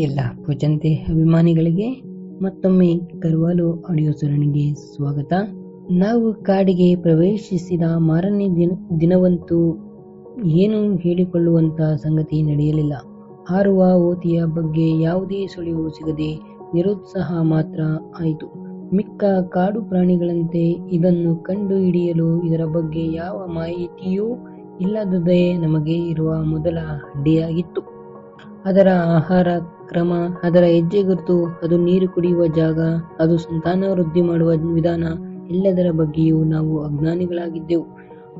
ಎಲ್ಲ ಪೂಜಂತೆ ಅಭಿಮಾನಿಗಳಿಗೆ ಮತ್ತೊಮ್ಮೆ ಕರ್ವಾಲು ಆಡಿಯೋ ಸರಣಿಗೆ ಸ್ವಾಗತ. ನಾವು ಕಾಡಿಗೆ ಪ್ರವೇಶಿಸಿದ ಮಾರನೇ ದಿನ ದಿನವಂತೂ ಏನು ಹೇಳಿಕೊಳ್ಳುವಂತ ಸಂಗತಿ ನಡೆಯಲಿಲ್ಲ. ಹಾರುವ ಓತಿಯ ಬಗ್ಗೆ ಯಾವುದೇ ಸುಳಿವು ಸಿಗದೆ ನಿರುತ್ಸಾಹ ಮಾತ್ರ ಆಯಿತು. ಮಿಕ್ಕ ಕಾಡು ಪ್ರಾಣಿಗಳಂತೆ ಇದನ್ನು ಕಂಡು ಹಿಡಿಯಲು ಇದರ ಬಗ್ಗೆ ಯಾವ ಮಾಹಿತಿಯೂ ಇಲ್ಲದೇ ನಮಗೆ ಇರುವ ಮೊದಲ ಅಡ್ಡಿಯಾಗಿತ್ತು. ಅದರ ಆಹಾರ ಕ್ರಮ, ಅದರ ಹೆಜ್ಜೆ ಗುರುತು, ಅದು ನೀರು ಕುಡಿಯುವ ಜಾಗ, ಅದು ಸಂತಾನ ವೃದ್ಧಿ ಮಾಡುವ ವಿಧಾನ ಎಲ್ಲದರ ಬಗ್ಗೆಯೂ ನಾವು ಅಜ್ಞಾನಿಗಳಾಗಿದ್ದೆವು.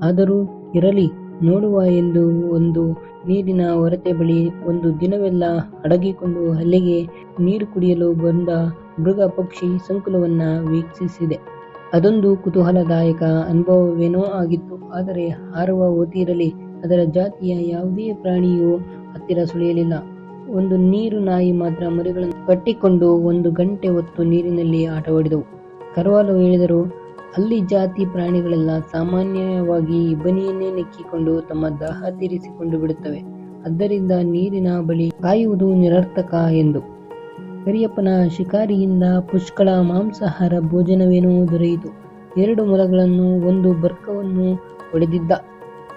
ಆದರೂ ಇರಲಿ, ನೋಡುವ ಎಂದು ಒಂದು ನೀರಿನ ಹೊರತೆ ಬಳಿ ಒಂದು ದಿನವೆಲ್ಲ ಅಡಗಿಕೊಂಡು ಅಲ್ಲಿಗೆ ನೀರು ಕುಡಿಯಲು ಬಂದ ಮೃಗ ಪಕ್ಷಿ ಸಂಕುಲವನ್ನ ವೀಕ್ಷಿಸಿದೆ. ಅದೊಂದು ಕುತೂಹಲದಾಯಕ ಅನುಭವವೇನೋ ಆಗಿತ್ತು, ಆದರೆ ಹಾರುವ ಓತಿರಲಿ ಅದರ ಜಾತಿಯ ಯಾವುದೇ ಪ್ರಾಣಿಯೂ ಹತ್ತಿರ ಸುಳಿಯಲಿಲ್ಲ. ಒಂದು ನೀರು ನಾಯಿ ಮಾತ್ರ ಮರಿಗಳನ್ನು ಕಟ್ಟಿಕೊಂಡು ಒಂದು ಗಂಟೆ ಹೊತ್ತು ನೀರಿನಲ್ಲಿ ಆಟವಾಡಿದವು ಕರ್ವಾಲು ಹೇಳಿದರು, ಅಲ್ಲಿ ಜಾತಿ ಪ್ರಾಣಿಗಳೆಲ್ಲ ಸಾಮಾನ್ಯವಾಗಿ ಇಬ್ಬನಿಯನ್ನೇ ನೆಕ್ಕಿಕೊಂಡು ತಮ್ಮ ದಾಹ ತೀರಿಸಿಕೊಂಡು ಬಿಡುತ್ತವೆ. ಆದ್ದರಿಂದ ನೀರಿನ ಬಳಿ ಕಾಯುವುದು ನಿರರ್ಥಕ ಎಂದು. ಕರಿಯಪ್ಪನ ಶಿಕಾರಿಯಿಂದ ಪುಷ್ಕಳ ಮಾಂಸಾಹಾರ ಭೋಜನವೇನೂ ದೊರೆಯಿತು. ಎರಡು ಮೊಲಗಳನ್ನು, ಒಂದು ಬರ್ಕವನ್ನು ಹೊಡೆದಿದ್ದ.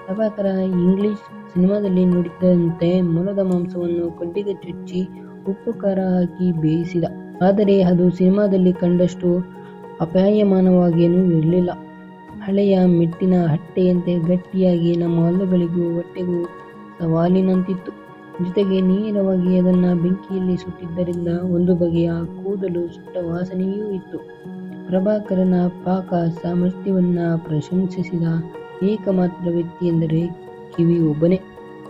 ಪ್ರಭಾಕರ, ಇಂಗ್ಲಿಷ್ ಸಿನಿಮಾದಲ್ಲಿ ನೋಡಿದಂತೆ ಮೊಲದ ಮಾಂಸವನ್ನು ಕಡ್ಡಿಗೆ ಚುಚ್ಚಿ ಉಪ್ಪು ಖಾರ ಹಾಕಿ ಬೇಯಿಸಿದ. ಆದರೆ ಅದು ಸಿನಿಮಾದಲ್ಲಿ ಕಂಡಷ್ಟು ಅಪಾಯಮಾನವಾಗೇನೂ ಇರಲಿಲ್ಲ. ಹಳೆಯ ಮೆಟ್ಟಿನ ಹಟ್ಟೆಯಂತೆ ಗಟ್ಟಿಯಾಗಿ ನಮ್ಮ ಹಲ್ಲುಗಳಿಗೂ ಹೊಟ್ಟೆಗೂ ಸವಾಲಿನಂತಿತ್ತು. ಜೊತೆಗೆ ನೇರವಾಗಿ ಅದನ್ನು ಬೆಂಕಿಯಲ್ಲಿ ಸುಟ್ಟಿದ್ದರಿಂದ ಒಂದು ಬಗೆಯ ಕೂದಲು ಸುಟ್ಟ ವಾಸನೆಯೂ ಇತ್ತು. ಪ್ರಭಾಕರನ ಪಾಕ ಸಾಮರ್ಥ್ಯವನ್ನು ಪ್ರಶಂಸಿಸಿದ ಏಕಮಾತ್ರ ವ್ಯಕ್ತಿ ಎಂದರೆ ಕಿವಿ ಒಬ್ಬನೇ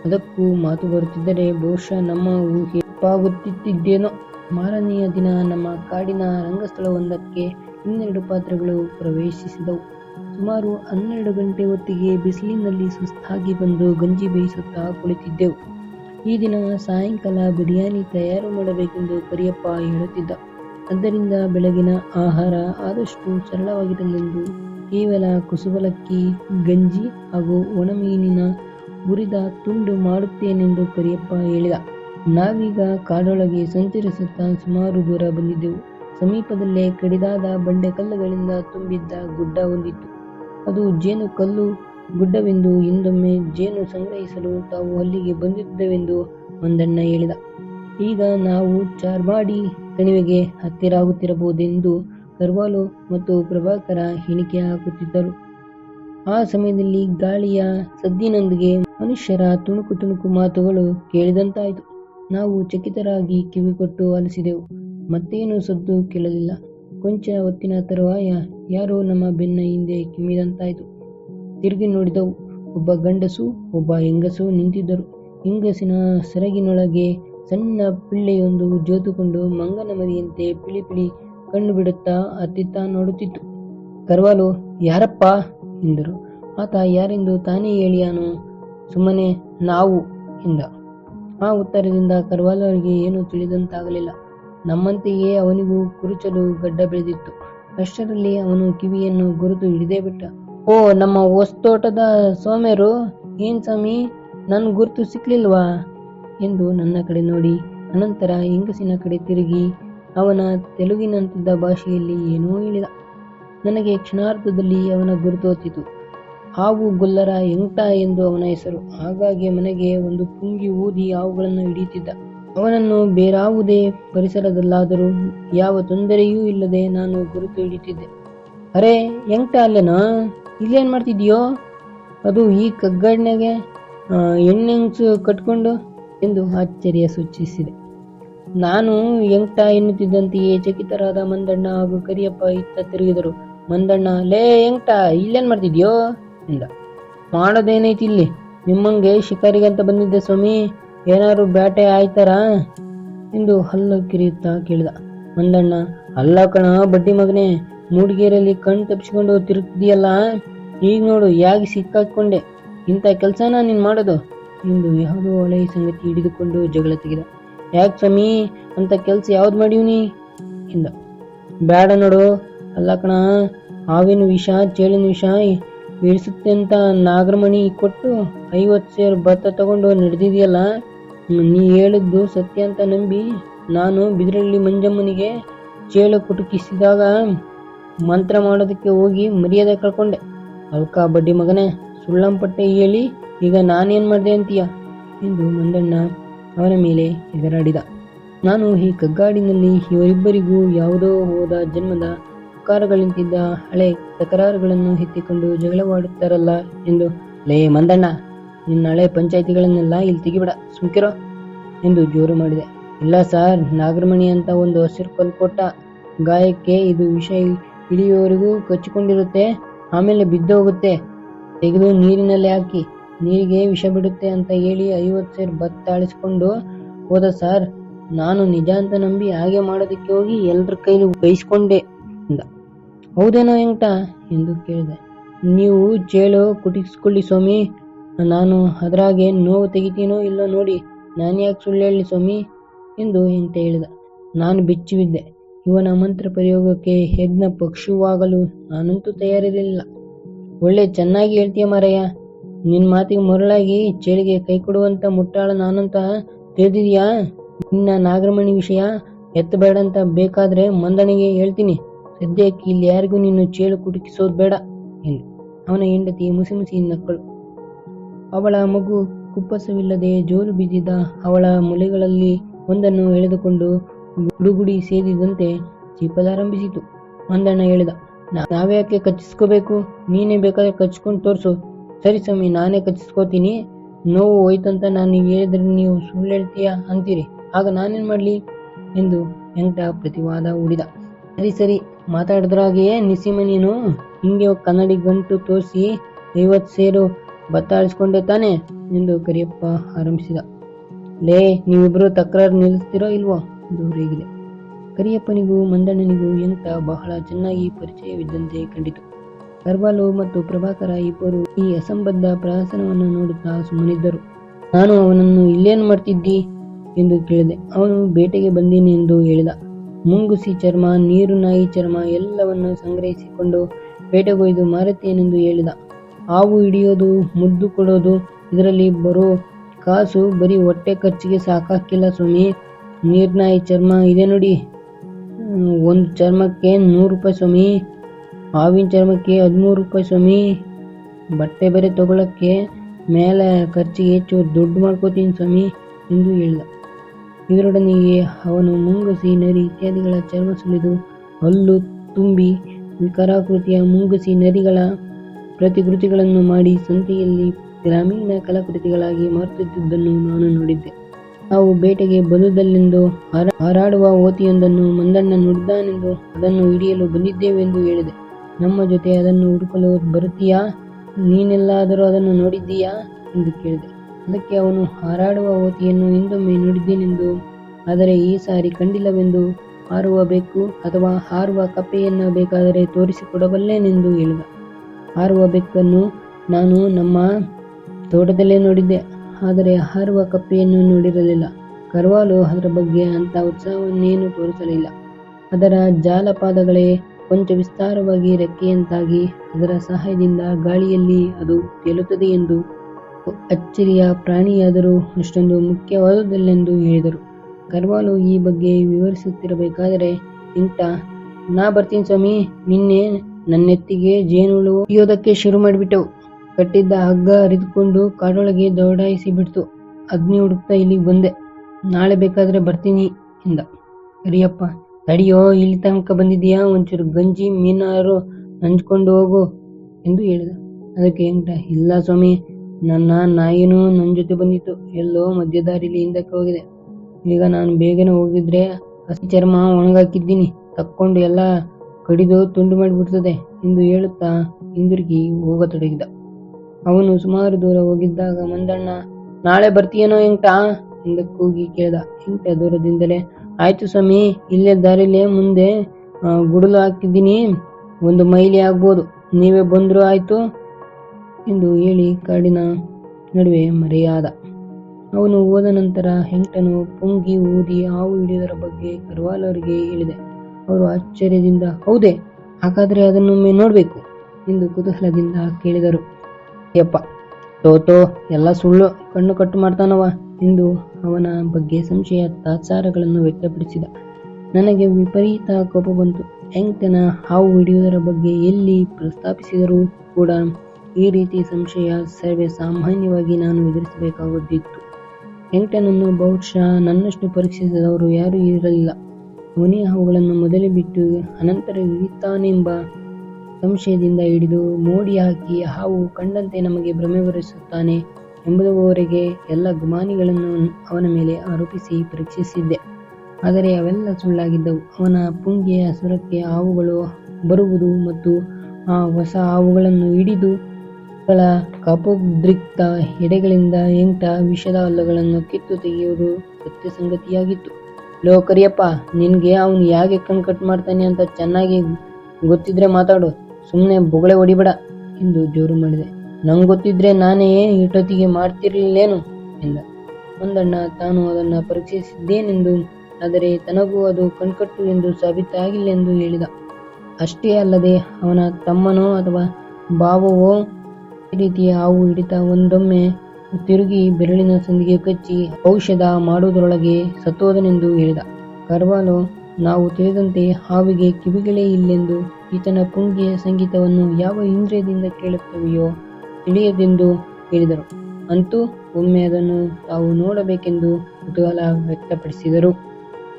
ಅದಕ್ಕೂ ಮಾತು ಬರುತ್ತಿದ್ದರೆ ಬಹುಶಃ ನಮ್ಮ ಊಹೆ ತಪ್ಪಾಗುತ್ತಿದ್ದೇನೋ ಮಾರನೆಯ ದಿನ ನಮ್ಮ ಕಾಡಿನ ರಂಗಸ್ಥಳವೊಂದಕ್ಕೆ ಇನ್ನೆರಡು ಪಾತ್ರಗಳು ಪ್ರವೇಶಿಸಿದವು. ಸುಮಾರು ಹನ್ನೆರಡು ಗಂಟೆ ಹೊತ್ತಿಗೆ ಬಿಸಿಲಿನಲ್ಲಿ ಸುಸ್ತಾಗಿ ಬಂದು ಗಂಜಿ ಬೇಯಿಸುತ್ತಾ ಕುಳಿತಿದ್ದೆವು. ಈ ದಿನ ಸಾಯಂಕಾಲ ಬಿರಿಯಾನಿ ತಯಾರು ಮಾಡಬೇಕೆಂದು ಕರಿಯಪ್ಪ ಹೇಳುತ್ತಿದ್ದ. ಆದ್ದರಿಂದ ಬೆಳಗಿನ ಆಹಾರ ಆದಷ್ಟು ಸರಳವಾಗಿರಲೆಂದು ಕೇವಲ ಕುಸುಬಲಕ್ಕಿ, ಗಂಜಿ ಹಾಗೂ ಒಣಮೀನಿನ ಹುರಿದ ತುಂಡು ಮಾಡುತ್ತೇನೆಂದು ಕರಿಯಪ್ಪ ಹೇಳಿದ. ನಾವೀಗ ಕಾಡೊಳಗೆ ಸಂಚರಿಸುತ್ತಾ ಸುಮಾರು ದೂರ ಬಂದಿದ್ದೆವು. ಸಮೀಪದಲ್ಲೇ ಕಡಿದಾದ ಬಂಡೆಕಲ್ಲುಗಳಿಂದ ತುಂಬಿದ್ದ ಗುಡ್ಡ ಹೊಂದಿತ್ತು ಅದು ಜೇನು ಕಲ್ಲು ಗುಡ್ಡವೆಂದು ಹಿಂದೊಮ್ಮೆ ಜೇನು ಸಂಗ್ರಹಿಸಲು ತಾವು ಅಲ್ಲಿಗೆ ಬಂದಿದ್ದವೆಂದು ಒಂದಣ್ಣ ಹೇಳಿದ. ಈಗ ನಾವು ಚಾರ್ಮಾಡಿ ಕಣಿವೆಗೆ ಹತ್ತಿರಾಗುತ್ತಿರಬಹುದೆಂದು ಕರ್ವಾಲು ಮತ್ತು ಪ್ರಭಾಕರ ಎಣಿಕೆ ಹಾಕುತ್ತಿದ್ದರು. ಆ ಸಮಯದಲ್ಲಿ ಗಾಳಿಯ ಸದ್ದಿನೊಂದಿಗೆ ಮನುಷ್ಯರ ತುಣುಕು ತುಣುಕು ಮಾತುಗಳು ಕೇಳಿದಂತಾಯಿತು. ನಾವು ಚಕಿತರಾಗಿ ಕಿವಿಕೊಟ್ಟು ಅಲಿಸಿದೆವು ಮತ್ತೇನು ಸದ್ದು ಕೇಳಲಿಲ್ಲ. ಕೊಂಚ ಹೊತ್ತಿನ ತರುವಾಯ ಯಾರೋ ನಮ್ಮ ಬೆನ್ನ ಹಿಂದೆ ಕಿಮ್ಮಿದಂತಾಯಿತು ತಿರುಗಿ ನೋಡಿದವು. ಒಬ್ಬ ಗಂಡಸು, ಒಬ್ಬ ಹೆಂಗಸು ನಿಂತಿದ್ದರು. ಹೆಂಗಸಿನ ಸೆರಗಿನೊಳಗೆ ಸಣ್ಣ ಪಿಳ್ಳೆಯೊಂದು ಜೋತುಕೊಂಡು ಮಂಗನ ಮರಿಯಂತೆ ಪಿಳಿ ಪಿಳಿ ಕಣ್ಣು ಬಿಡುತ್ತಾ ಅತ್ತಿತ್ತ ನೋಡುತ್ತಿತ್ತು. ಕರ್ವಾಲು, ಯಾರಪ್ಪ? ಎಂದರು. ಆತ ಯಾರೆಂದು ತಾನೇ ಹೇಳಿಯಾನು? ಸುಮ್ಮನೆ ನಾವು ಎಂದ ಆ ಉತ್ತರದಿಂದ ಕರ್ವಾಲರಿಗೆ ಏನು ತಿಳಿದಂತಾಗಲಿಲ್ಲ. ನಮ್ಮಂತೆಯೇ ಅವನಿಗೂ ಕುರುಚಲು ಗಡ್ಡ ಬೆಳೆದಿತ್ತು. ಅಷ್ಟರಲ್ಲಿ ಅವನು ಕಿವಿಯನ್ನು ಗುರುತು ಹಿಡಿದೇ ಬಿಟ್ಟ. ಓ, ನಮ್ಮ ಹೊಸ್ತೋಟದ ಸೋಮ್ಯರು ಏನ್ ಸ್ವಾಮಿ? ನನ್ ಗುರುತು ಸಿಕ್ಲಿಲ್ವಾ? ಎಂದು ನನ್ನ ಕಡೆ ನೋಡಿ ಅನಂತರ ಹೆಂಗಸಿನ ಕಡೆ ತಿರುಗಿ ಅವನ ತೆಲುಗಿನಂತಿದ್ದ ಭಾಷೆಯಲ್ಲಿ ಏನೂ ಹೇಳಿದ. ನನಗೆ ಕ್ಷಣಾರ್ಧದಲ್ಲಿ ಅವನ ಗುರುತು ಹೊತ್ತಿತು. ಹಾವು ಗೊಲ್ಲರ ಎಂಟ ಎಂದು ಅವನ ಹೆಸರು. ಹಾಗಾಗಿ ಮನೆಗೆ ಒಂದು ಪುಂಗಿ ಊದಿ ಹಾವುಗಳನ್ನು ಹಿಡಿಯುತ್ತಿದ್ದ. ಅವನನ್ನು ಬೇರಾವುದೇ ಪರಿಸರದಲ್ಲಾದರೂ ಯಾವ ತೊಂದರೆಯೂ ಇಲ್ಲದೆ ನಾನು ಗುರುತು ಹಿಡಿಯುತ್ತಿದ್ದೆ. ಅರೆ, ಎಂಟ ಅಲ್ಲೇನಾ? ಇಲ್ಲೇನು ಮಾಡ್ತಿದ್ಯೋ ಅದು ಈ ಕಗ್ಗಣ್ಣಗೆ ಎಣ್ಣೆಂಗ್ಸು ಕಟ್ಕೊಂಡು ಎಂದು ಆಶ್ಚರ್ಯ ಸೂಚಿಸಿದೆ. ನಾನು ಎಂಕ್ಟ ಎನ್ನುತ್ತಿದ್ದಂತೆಯೇ ಚಕಿತರಾದ ಮಂದಣ್ಣ ಹಾಗೂ ಕರಿಯಪ್ಪ ಇತ್ತ ತಿರುಗಿದರು. ಮಂದಣ್ಣ, ಲೇ ಎಂಕ್ಟ ಇಲ್ಲೇನು ಮಾಡ್ತಿದ್ಯೋ ಎಂದ ಮಾಡೋದೇನೈತಿ ಇಲ್ಲಿ ನಿಮ್ಮಂಗೆ ಶಿಕಾರಿಗಂತ ಬಂದಿದ್ದೆ ಸ್ವಾಮಿ, ಏನಾದ್ರು ಬ್ಯಾಟೆ ಆಯ್ತಾರಾ? ಎಂದು ಹಲ್ಲು ಕಿರಿಯುತ್ತಾ ಕೇಳಿದ. ಮಂದಣ್ಣ, ಅಲ್ಲ ಕಣ ಬಡ್ಡಿ ಮಗನೇ, ಮೂಡಿಗೆರೆಯಲ್ಲಿ ಕಣ್ ತಪ್ಪಿಸ್ಕೊಂಡು ತಿರುಗ್ತಿದೆಯಲ್ಲ ಈಗ ನೋಡು ಯಾಕೆ ಸಿಕ್ಕಾಕೊಂಡೆ ಇಂಥ ಕೆಲಸನ ನೀನು ಮಾಡೋದು? ಎಂದು ಯಾವುದೋ ಹಳೆಯ ಸಂಗತಿ ಹಿಡಿದುಕೊಂಡು ಜಗಳ ತೆಗೆದ. ಯಾಕೆ ಸ್ವಾಮಿ ಅಂತ ಕೆಲಸ ಯಾವ್ದು ಮಾಡೀವ್ನಿ ಎಂದ. ಬೇಡ ನೋಡು, ಅಲ್ಲ ಕಣ, ಹಾವಿನ ವಿಷ, ಚೇಳಿನ ವಿಷ ಇಳಿಸುತ್ತೆ ಅಂತ ನಾಗರಮಣಿ ಕೊಟ್ಟು, ಐವತ್ತು ಸೇರು ಭತ್ತ ತಗೊಂಡು ನಡೆದಿದೆಯಲ್ಲ, ನೀ ಹೇಳಿದ್ದು ಸತ್ಯ ಅಂತ ನಂಬಿ ನಾನು ಬಿದಿರಳ್ಳಿ ಮಂಜಮ್ಮನಿಗೆ ಚೇಳು ಕುಟುಕಿಸಿದಾಗ ಮಂತ್ರ ಮಾಡೋದಕ್ಕೆ ಹೋಗಿ ಮರ್ಯಾದೆ ಕಳ್ಕೊಂಡೆ. ಅಲ್ಕ ಬಡ್ಡಿ ಮಗನೇ, ಸುಳ್ಳಂಪಟ್ಟೆ ಹೇಳಿ, ಈಗ ನಾನೇನು ಮಾಡಿದೆ ಅಂತೀಯ? ಎಂದು ಮಂದಣ್ಣ ಅವನ ಮೇಲೆ ಎಗರಾಡಿದ ನಾನು ಈ ಕಗ್ಗಾಡಿನಲ್ಲಿ ಇವರಿಬ್ಬರಿಗೂ ಯಾವುದೋ ಹೋದ ಜನ್ಮದ ಉಪಕಾರಗಳಿಂತಿದ್ದ ಹಳೆ ತಕರಾರುಗಳನ್ನು ಎತ್ತಿಕೊಂಡು ಜಗಳವಾಡುತ್ತಾರಲ್ಲ ಎಂದು, ಲೇ ಮಂದಣ್ಣ, ನಿನ್ನ ಹಳೆ ಪಂಚಾಯಿತಿಗಳನ್ನೆಲ್ಲ ಇಲ್ಲಿ ತೆಗಿಬೇಡ, ಸುಮ್ಕಿರೋ ಎಂದು ಜೋರು ಮಾಡಿದೆ. ಇಲ್ಲ ಸರ್, ನಾಗರಮಣಿ ಅಂತ ಒಂದು ಹಸಿರು ಕಲ್ಲು ಕೊಟ್ಟ ಗಾಯಕ್ಕೆ ಇದು ವಿಷ ಇಳಿಯುವವರೆಗೂ ಕಚ್ಚಿಕೊಂಡಿರುತ್ತೆ, ಆಮೇಲೆ ಬಿದ್ದು ಹೋಗುತ್ತೆ ತೆಗೆದು ನೀರಿನಲ್ಲಿ ಹಾಕಿ, ನೀರಿಗೆ ವಿಷ ಬಿಡುತ್ತೆ ಅಂತ ಹೇಳಿ ಐವತ್ತು ಸೇರು ಭತ್ತ ಅಳಿಸ್ಕೊಂಡು ಹೋದ ಸರ್, ನಾನು ನಿಜ ಅಂತ ನಂಬಿ ಹಾಗೆ ಮಾಡೋದಕ್ಕೆ ಹೋಗಿ ಎಲ್ರ ಕೈಲಿ ಬೈಸ್ಕೊಂಡೆ. ಹೌದೇನೋ ಎಂಟ ಎಂದು ಕೇಳಿದೆ. ನೀವು ಚೇಳು ಕುಟಿಸ್ಕೊಳ್ಳಿ ಸ್ವಾಮಿ. ನಾನು ಅದರಾಗೆ ನೋವು ತೆಗಿತೀನೋ ಇಲ್ಲೋ ನೋಡಿ ನಾನು ಯಾಕೆ ಸುಳ್ಳು ಹೇಳಿ ಸ್ವಾಮಿ? ಎಂದು ಎಂಟ ಹೇಳಿದ. ನಾನು ಬಿಚ್ಚಿಬಿದ್ದೆ. ಇವನ ಮಂತ್ರ ಪ್ರಯೋಗಕ್ಕೆ ಹೆಗ್ನ ಪಕ್ಷುವಾಗಲು ನಾನಂತೂ ತಯಾರಿರಲಿಲ್ಲ. ಒಳ್ಳೆ ಚೆನ್ನಾಗಿ ಹೇಳ್ತೀಯ ಮಾರಯ್ಯ. ನಿನ್ ಮಾತಿಗೆ ಮರಳಾಗಿ ಚೇಳಿಗೆ ಕೈ ಕೊಡುವಂತ ಮುಟ್ಟಾಳ ನಾನಂತ ತಿಳಿದಿದೆಯಾ? ನಿನ್ನ ನಾಗರಮಣಿ ವಿಷಯ ಎತ್ತಬೇಡಂತ ಬೇಕಾದ್ರೆ ಮಂದಣಿಗೆ ಹೇಳ್ತೀನಿ. ಸದ್ಯಕ್ಕೆ ಇಲ್ಲಿ ಯಾರಿಗೂ ನಿನ್ನ ಚೇಳು ಕುಟುಕಿಸೋದು ಬೇಡ ಎಂದು ಅವನ ಹೆಂಡತಿ ಮುಸಿ ಮುಸಿ ಅವಳ ಮಗು ಕುಪ್ಪಸವಿಲ್ಲದೆ ಜೋರು ಬಿದ್ದಿದ್ದ ಅವಳ ಮುಲೆಗಳಲ್ಲಿ ಒಂದನ್ನು ಎಳೆದುಕೊಂಡು ಗುಡುಗುಡಿ ಸೇದಿದಂತೆ ಚೀಪಲಾರಂಭಿಸಿತು ಮಂದಣ್ಣ ಹೇಳಿದ, "ನಾ- ನಾವ್ಯಾಕೆ ಕಚ್ಚಿಸ್ಕೋಬೇಕು? ನೀನೇ ಬೇಕಾದ್ರೆ ಕಚ್ಕೊಂಡು ತೋರಿಸು. ಸರಿ ಸ್ವಾಮಿ, ನಾನೇ ಕಚ್ಚಿಸ್ಕೋತೀನಿ. ನೋವು ಹೋಯ್ತಂತ ನಾನು ಹೇಳಿದ್ರೆ ನೀವು ಸುಳ್ಳು ಹೇಳ್ತೀಯಾ ಅಂತೀರಿ. ಆಗ ನಾನೇನ್ ಮಾಡ್ಲಿ? ಎಂದು ವೆಂಕಟ ಪ್ರತಿವಾದ ಹೂಡಿದ. ಸರಿ ಸರಿ ಮಾತಾಡಿದ್ರಾಗೆಯೇ ನಿಸೀಮ ನೀನು? ಹಿಂಗೆ ಕನ್ನಡಿ ಗಂಟು ತೋರಿಸಿ ಐವತ್ತು ಸೇರು ಬತ್ತಾಡಿಸ್ಕೊಂಡೆ ತಾನೆ ಎಂದು ಕರಿಯಪ್ಪ ಆರಂಭಿಸಿದ. ಲೇ, ನೀವಿಬ್ರು ತಕರಾರು ನಿಲ್ಲಿಸ್ತಿರೋ ಇಲ್ವೋ? ಎಂದು ರೇಗಿದೆ. ಕರಿಯಪ್ಪನಿಗೂ ಮಂದಣ್ಣನಿಗೂ ಎಂತ ಬಹಳ ಚೆನ್ನಾಗಿ ಪರಿಚಯವಿದ್ದಂತೆ ಕಂಡಿತು. ಕರ್ಬಾಲು ಮತ್ತು ಪ್ರಭಾಕರ ಇಬ್ಬರು ಈ ಅಸಂಬದ್ಧ ಪ್ರಹಸನವನ್ನು ನೋಡುತ್ತಾ ಸುಮ್ಮನಿದ್ದರು. ನಾನು ಅವನನ್ನು ಇಲ್ಲೇನು ಮಾಡ್ತಿದ್ದಿ? ಎಂದು ಕೇಳಿದೆ. ಅವನು ಬೇಟೆಗೆ ಬಂದೀನಿ ಎಂದು ಹೇಳಿದ. ಮುಂಗುಸಿ ಚರ್ಮ, ನೀರು ನಾಯಿ ಚರ್ಮ ಎಲ್ಲವನ್ನು ಸಂಗ್ರಹಿಸಿಕೊಂಡು ಬೇಟೆಗೊಯ್ದು ಮಾರುತ್ತೇನೆಂದು ಹೇಳಿದ. ಹಾವು ಹಿಡಿಯೋದು, ಮುದ್ದು ಕೊಡೋದು, ಇದರಲ್ಲಿ ಬರೋ ಕಾಸು ಬರೀ ಹೊಟ್ಟೆ ಖರ್ಚಿಗೆ ಸಾಕಾಕಿಲ್ಲ ಸ್ವಾಮಿ. ನೀರ್ನಾಯಿ ಚರ್ಮ ಇದೆ ನೋಡಿ. ಒಂದು ಚರ್ಮಕ್ಕೆ ನೂರು ರೂಪಾಯಿ ಸ್ವಾಮಿ. ಹಾವಿನ ಚರ್ಮಕ್ಕೆ ಹದಿಮೂರು ರೂಪಾಯಿ ಸ್ವಾಮಿ. ಬಟ್ಟೆ ಬೇರೆ ತಗೊಳಕ್ಕೆ, ಮೇಲೆ ಖರ್ಚಿಗೆ ಹೆಚ್ಚು ದುಡ್ಡು ಮಾಡ್ಕೋತೀನಿ ಸ್ವಾಮಿ ಎಂದು ಹೇಳಿದ. ಇದರೊಡನೆಯೇ ಅವನು ಮುಂಗುಸಿ ನರಿ ಇತ್ಯಾದಿಗಳ ಚರ್ಮ ಸುಲಿದು ಹಲ್ಲು ತುಂಬಿ ವಿಕಾರಾಕೃತಿಯ ಮುಂಗುಸಿ ನರಿಗಳ ಪ್ರತಿಕೃತಿಗಳನ್ನು ಮಾಡಿ ಸಂತೆಯಲ್ಲಿ ಗ್ರಾಮೀಣ ಕಲಾಕೃತಿಗಳಾಗಿ ಮಾರುತ್ತಿದ್ದುದನ್ನು ನಾನು ನೋಡಿದ್ದೆ. ನಾವು ಬೇಟೆಗೆ ಬಂದುದಲ್ಲೆಂದು ಹಾರ- ಹಾರಾಡುವ ಓತಿಯೊಂದನ್ನು ಮಂದಣ್ಣ ನುಡಿದಾನೆಂದು ಅದನ್ನು ಹಿಡಿಯಲು ಬಂದಿದ್ದೇವೆಂದು ಹೇಳಿದೆ. ನಮ್ಮ ಜೊತೆ ಅದನ್ನು ಹುಡುಕಲು ಬರುತ್ತೀಯಾ? ನೀನೆಲ್ಲಾದರೂ ಅದನ್ನು ನೋಡಿದ್ದೀಯಾ? ಎಂದು ಕೇಳಿದೆ. ಅದಕ್ಕೆ ಅವನು ಹಾರಾಡುವ ಓತಿಯನ್ನು ಹಿಂದೊಮ್ಮೆ ನೋಡಿದ್ದೇನೆಂದು ಆದರೆ ಈ ಸಾರಿ ಕಂಡಿಲ್ಲವೆಂದು ಹಾರುವ ಬೆಕ್ಕು ಅಥವಾ ಹಾರುವ ಕಪ್ಪೆಯನ್ನು ಬೇಕಾದರೆ ತೋರಿಸಿಕೊಡಬಲ್ಲೆನೆಂದು ಹೇಳಿದ. ಹಾರುವ ಬೆಕ್ಕನ್ನು ನಾನು ನಮ್ಮ ತೋಟದಲ್ಲೇ ನೋಡಿದ್ದೆ, ಆದರೆ ಹಾರುವ ಕಪ್ಪೆಯನ್ನು ನೋಡಿರಲಿಲ್ಲ. ಕರ್ವಾಲು ಅದರ ಬಗ್ಗೆ ಅಂಥ ಉತ್ಸಾಹವನ್ನೇನು ತೋರಿಸಲಿಲ್ಲ. ಅದರ ಜಾಲಪಾದಗಳೇ ಕೊಂಚ ವಿಸ್ತಾರವಾಗಿ ರೆಕ್ಕೆಯಂತಾಗಿ ಅದರ ಸಹಾಯದಿಂದ ಗಾಳಿಯಲ್ಲಿ ಅದು ತೇಲುತ್ತದೆ ಎಂದು ಅಚ್ಚರಿಯ ಪ್ರಾಣಿಯಾದರೂ ಅಷ್ಟೊಂದು ಮುಖ್ಯವಾದುದಲ್ಲೆಂದು ಹೇಳಿದರು. ಕರ್ವಾಲು ಈ ಬಗ್ಗೆ ವಿವರಿಸುತ್ತಿರಬೇಕಾದರೆ ಇಂಟ ನಾ ಬರ್ತೀನಿ ಸ್ವಾಮಿ, ನಿನ್ನೆ ನನ್ನೆತ್ತಿಗೆ ಜೇನುಳು ಇಯೋದಕ್ಕೆ ಶುರು ಮಾಡಿಬಿಟ್ಟವು. ಕಟ್ಟಿದ್ದ ಹಗ್ಗ ಹರಿದುಕೊಂಡು ಕಾಡೊಳಗೆ ದೌಡಾಯಿಸಿ ಬಿಡ್ತು. ಅಗ್ನಿ ಹುಡುಕ್ತಾ ಇಲ್ಲಿಗೆ ಬಂದೆ. ನಾಳೆ ಬೇಕಾದ್ರೆ ಬರ್ತೀನಿ ಎಂದ ಕರಿಯಪ್ಪ ತಡಿಯೋ, ಇಲ್ಲಿ ತನಕ ಬಂದಿದೀಯಾ ಒಂಚೂರು ಗಂಜಿ ಮೀನಾರು ನಂಚ್ಕೊಂಡು ಹೋಗು ಎಂದು ಹೇಳಿದ. ಅದಕ್ಕೆ ಎಂಟ ಇಲ್ಲ ಸ್ವಾಮಿ ನನ್ನ ನಾಯಿನೂ ನನ್ನ ಜೊತೆ ಬಂದಿತ್ತು. ಎಲ್ಲೋ ಮಧ್ಯದಾರಿಲಿ ಹಿಂದಕ್ಕೆ ಹೋಗಿದೆ. ಈಗ ನಾನು ಬೇಗನೆ ಹೋಗಿದ್ರೆ ಹಸಿ ಚರ್ಮ ಒಣಗಾಕಿದ್ದೀನಿ. ತಕ್ಕೊಂಡು ಎಲ್ಲ ಕಡಿದು ತುಂಡು ಮಾಡಿಬಿಡ್ತದೆ ಎಂದು ಹೇಳುತ್ತಾ ಹಿಂದಿರುಗಿ ಹೋಗತೊಡಗಿದ. ಅವನು ಸುಮಾರು ದೂರ ಹೋಗಿದ್ದಾಗ, ಮಂದಣ್ಣ, ನಾಳೆ ಬರ್ತೀಯನೋ ಎಂಟ ಎಂದು ಕೂಗಿ ಕೇಳ್ದ. ಎಂಟ ದೂರದಿಂದಲೇ? ಆಯ್ತು ಸ್ವಾಮಿ, ಇಲ್ಲೇ ದಾರಿಲಿ ಮುಂದೆ ಗುಡಲು ಹಾಕಿದ್ದೀನಿ. ಒಂದು ಮೈಲಿ ಆಗ್ಬೋದು. ನೀವೇ ಬಂದ್ರು ಆಯ್ತು. ಎಂದು ಹೇಳಿ ಕಾಡಿನ ನಡುವೆ ಮರೆಯಾದ. ಅವನು ಹೋದ ನಂತರ ಹೆಂಟನು ಪುಂಗಿ ಊದಿ ಹಾವು ಹಿಡಿಯುವುದರ ಬಗ್ಗೆ ಕರ್ವಾಲವರಿಗೆ ಹೇಳಿದೆ. ಅವರು ಆಶ್ಚರ್ಯದಿಂದ, ಹೌದೇ, ಹಾಗಾದರೆ ಅದನ್ನೊಮ್ಮೆ ನೋಡಬೇಕು ಎಂದು ಕುತೂಹಲದಿಂದ ಕೇಳಿದರು. ಯಪ್ಪ, ತೋತೋ, ಎಲ್ಲ ಸುಳ್ಳು, ಕಣ್ಣು ಕಟ್ಟು ಮಾಡ್ತಾನವ ಎಂದು ಅವನ ಬಗ್ಗೆ ಸಂಶಯ, ತಾತ್ಸಾರಗಳನ್ನು ವ್ಯಕ್ತಪಡಿಸಿದ. ನನಗೆ ವಿಪರೀತ ಕೋಪ ಬಂತು. ಹೆಂಗ್ತನ ಹಾವು ಹಿಡಿಯುವುದರ ಬಗ್ಗೆ ಎಲ್ಲಿ ಪ್ರಸ್ತಾಪಿಸಿದರೂ ಕೂಡ ಈ ರೀತಿ ಸಂಶಯ ಸರ್ವೇ ಸಾಮಾನ್ಯವಾಗಿ ನಾನು ಎದುರಿಸಬೇಕಾಗುತ್ತಿತ್ತು. ಎಂಟನನ್ನು ಬಹುಶಃ ನನ್ನಷ್ಟು ಪರೀಕ್ಷಿಸಿದವರು ಯಾರೂ ಇರಲಿಲ್ಲ. ಅವನೇ ಹಾವುಗಳನ್ನು ಮೊದಲೇ ಬಿಟ್ಟು ಅನಂತರ ಇಳಿತಾನೆಂಬ ಸಂಶಯದಿಂದ ಹಿಡಿದು ಮೋಡಿ ಹಾಕಿ ಹಾವು ಕಂಡಂತೆ ನಮಗೆ ಭ್ರಮೆ ಬರೆಸುತ್ತಾನೆ ಎಂಬುದವರೆಗೆ ಎಲ್ಲ ಗುಮಾನಿಗಳನ್ನು ಅವನ ಮೇಲೆ ಆರೋಪಿಸಿ ಪರೀಕ್ಷಿಸಿದ್ದೆ. ಆದರೆ ಅವೆಲ್ಲ ಸುಳ್ಳಾಗಿದ್ದವು. ಅವನ ಪುಂಗಿಯ ಸುರಕ್ಕೆ ಹಾವುಗಳು ಬರುವುದು ಮತ್ತು ಆ ಹೊಸ ಹಾವುಗಳನ್ನು ಹಿಡಿದು ಗಳ ಕಪೋದ್ರಿಕ್ತ ಎಡೆಗಳಿಂದ ಎಂಟ ವಿಷದ ಹಲ್ಲುಗಳನ್ನು ಕಿತ್ತು ತೆಗೆಯುವುದು ಸತ್ಯ ಸಂಗತಿಯಾಗಿತ್ತು ಲೋ ಕರಿಯಪ್ಪ, ನಿನ್ಗೆ ಅವನು ಯಾಕೆ ಕಣ್ ಕಟ್ ಮಾಡ್ತಾನೆ ಅಂತ ಚೆನ್ನಾಗಿ ಗೊತ್ತಿದ್ರೆ ಮಾತಾಡು. ಸುಮ್ಮನೆ ಬೊಗಳೆ ಹೊಡಿಬೇಡ ಎಂದು ಜೋರು ಮಾಡಿದೆ. ನಂಗೆ ಗೊತ್ತಿದ್ರೆ ನಾನೇ ಇಟೊತ್ತಿಗೆ ಮಾಡ್ತಿರ್ಲಿಲ್ಲೇನು ಎಂದ. ಒಂದಣ್ಣ, ತಾನು ಅದನ್ನು ಪರೀಕ್ಷಿಸಿದ್ದೇನೆಂದು, ಆದರೆ ತನಗೂ ಅದು ಕಣ್ಕಟ್ಟು ಎಂದು ಸಾಬೀತಾಗಿಲ್ಲ ಎಂದು ಹೇಳಿದ. ಅಷ್ಟೇ ಅಲ್ಲದೆ ಅವನ ತಮ್ಮನೋ ಅಥವಾ ಭಾವವೋ ಈ ರೀತಿಯ ಹಾವು ಹಿಡಿತ ಒಂದೊಮ್ಮೆ ತಿರುಗಿ ಬೆರಳಿನ ಸಂದಿಗೆ ಕಚ್ಚಿ ಔಷಧ ಮಾಡುವುದರೊಳಗೆ ಸತ್ತೋದನೆಂದು ಹೇಳಿದ. ಕರ್ವಾಲೋ, ನಾವು ತಿಳಿದಂತೆ ಹಾವಿಗೆ ಕಿವಿಗಳೇ ಇಲ್ಲೆಂದು ಈತನ ಪುಂಗಿಯ ಸಂಗೀತವನ್ನು ಯಾವ ಇಂದ್ರಿಯದಿಂದ ಕೇಳುತ್ತವೆಯೋ ತಿಳಿಯದೆಂದು ಹೇಳಿದರು. ಅಂತೂ ಒಮ್ಮೆ ಅದನ್ನು ತಾವು ನೋಡಬೇಕೆಂದು ಕುತೂಹಲ ವ್ಯಕ್ತಪಡಿಸಿದರು.